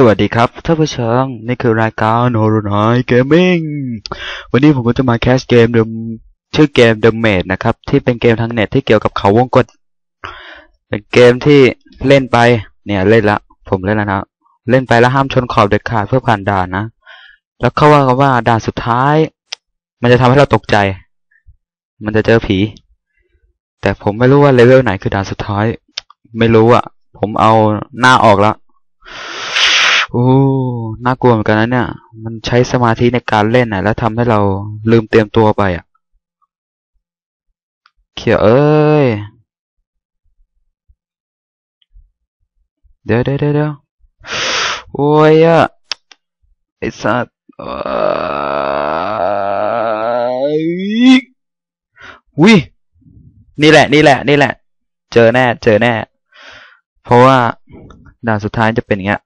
สวัสดีครับท่านผู้ชมนี่คือรายการโฮโรนายเกมมิ่งวันนี้ผมก็จะมาแคสเกมเดิมชื่อเกม The m a d นะครับ ที่เป็นเกมทางเน็ตที่เกี่ยวกับเขาวงกตเป็นเกมที่เล่นไปเนี่ยเล่นละ ผมเล่นแล้วนะ เล่นไปแล้วห้ามชนขอบเด็ดขาดเพื่อผ่านด่านนะ แล้วเขาว่ากันว่าด่านสุดท้าย มันจะทำให้เราตกใจ มันจะเจอผี แต่ผมไม่รู้ว่าเลเวลไหนคือด่านสุดท้าย ไม่รู้อะผมเอาหน้าออกแล้ว อ้ น่ากลัวเหมือนกันนะเนี่ย มันใช้สมาธิในการเล่นนะแล้วทำให้เราลืมเตรียมตัวไปอะ เขียวเอ้ย เดี๋ยวเดี๋ยวเดี๋ยวโอ้ยอะ ไอสัตว์เอ้ยวินี่แหละ นี่แหละ นี่แหละ เจอแน่ เจอแน่ เพราะว่าด่านสุดท้ายจะเป็นอย่างเงี้ย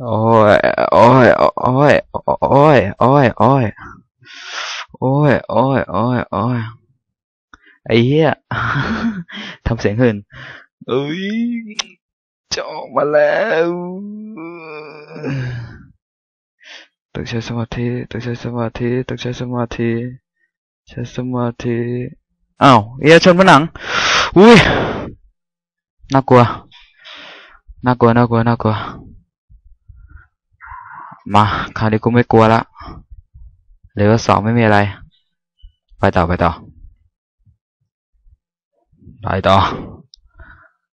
โอ้ย โอ้ย โอ้ย โอ้ย โอ้ย โอ้ย โอ้ย โอ้ย โอ้ย โอ้ย ไอ้เหี้ยทำเสียงหื่นเอ้ยจะออกมาแล้วต้องใช้สมาธิต้องใช้สมาธิต้องใช้สมาธิใช้สมาธิอ้าวเอียชนผนังอุ้ยน่ากลัว น่ากลัวน่ากลัวน่ากลัว มาคราวนี้กูไม่กลัวละเลเวลสองไม่มีอะไร ไปต่อไปต่อ ไปต่อ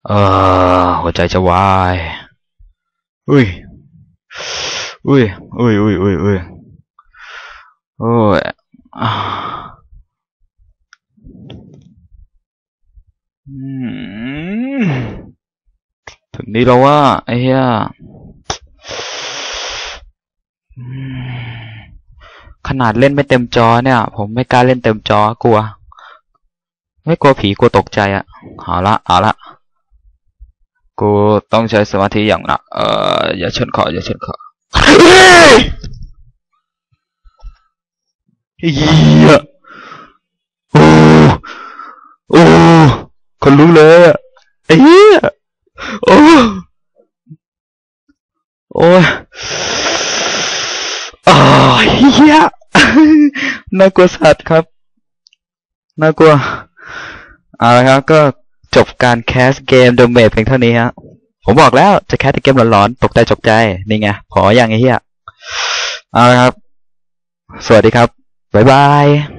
เออ หัวใจจะวาย อุ้ย อุ้ย อุ้ยอุ้ยอุ้ยอุ้ยโอ้ยอืม บนี้แล้วว่าไอ้เหี้ยขนาดเล่นไม่เต็มจอเนี่ย ผมไม่กล้าเล่นเต็มจอกลัว ไม่กลัวผีกลัวตกใจอะเอาละเอาละกูต้องใช้สมาธิอย่างหนักเอออย่าชนขออย่าชนขอเฮ้ยเหี้ยโอ้โอ้คนลุกเลยอะเหี้ย โอ้โอ้ยอ๋อเหี้ยน่ากลัวสัตว์ครับ น่ากลัวเอาละครับ ก็จบการแคสเกมเดมเมดเพียงเท่านี้ฮะ ผมบอกแล้วจะแคสเกมหลอนๆ ตกใจจกใจ นี่ไง ขออย่างไอ้เหี้ย เอาละครับ สวัสดีครับ บ๊ายบาย